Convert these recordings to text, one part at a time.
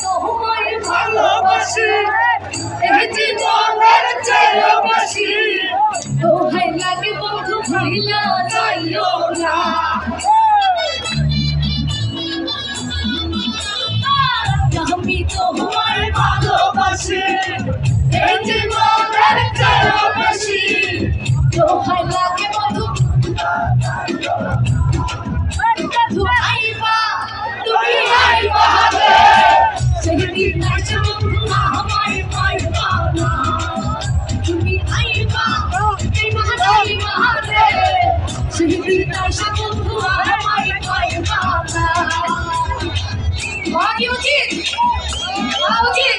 তোমায় ভালোবাসি। এই জীবনের চেয়েও দোহাই লাগে বন্ধু ভুইলা যাইও না। আমি তোমায় ভালোবাসি। এই জীবনের চেয়েও দোহাই বাকি উচিত। হওয়া উচিত।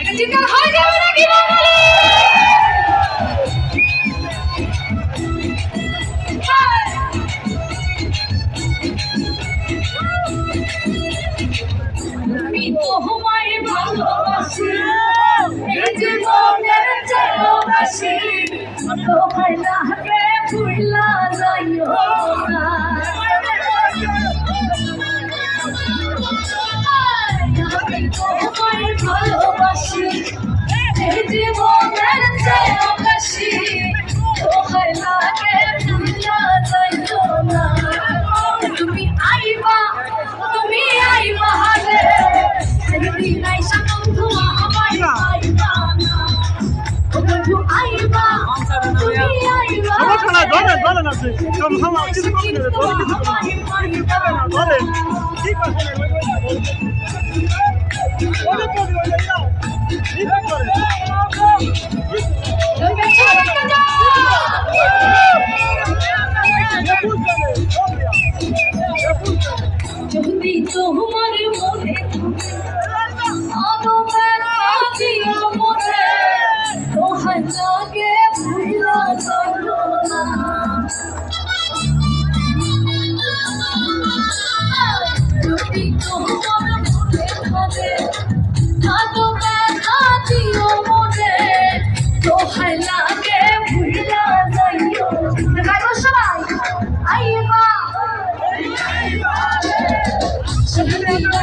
এটা চিন্তা হয়ে ধরেন ধরেন আপনি। কিছু কম। নেবে ধরেন কি তোমার মনে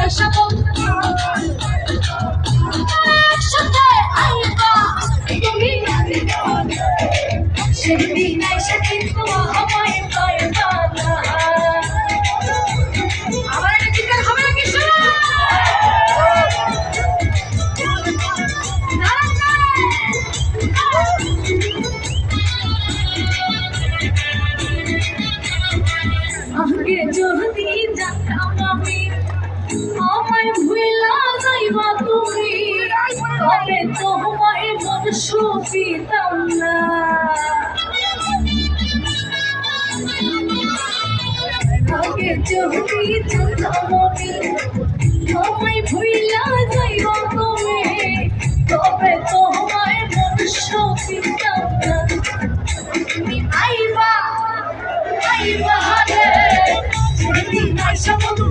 সেদিন সেদিন আইসা আমায় দাঁড়ান, দাঁড়ান। আগে যদি জানতাম আমি যাইবা তুমি তবে তোমায় মন সুবিতাম না আগে যদি জানতাম আমি আমায় ভুলা যাইবা তুমি তবে তোমায় মন সুবিতাম না আইবা আইবা রে সেদিন আইসা বন্ধু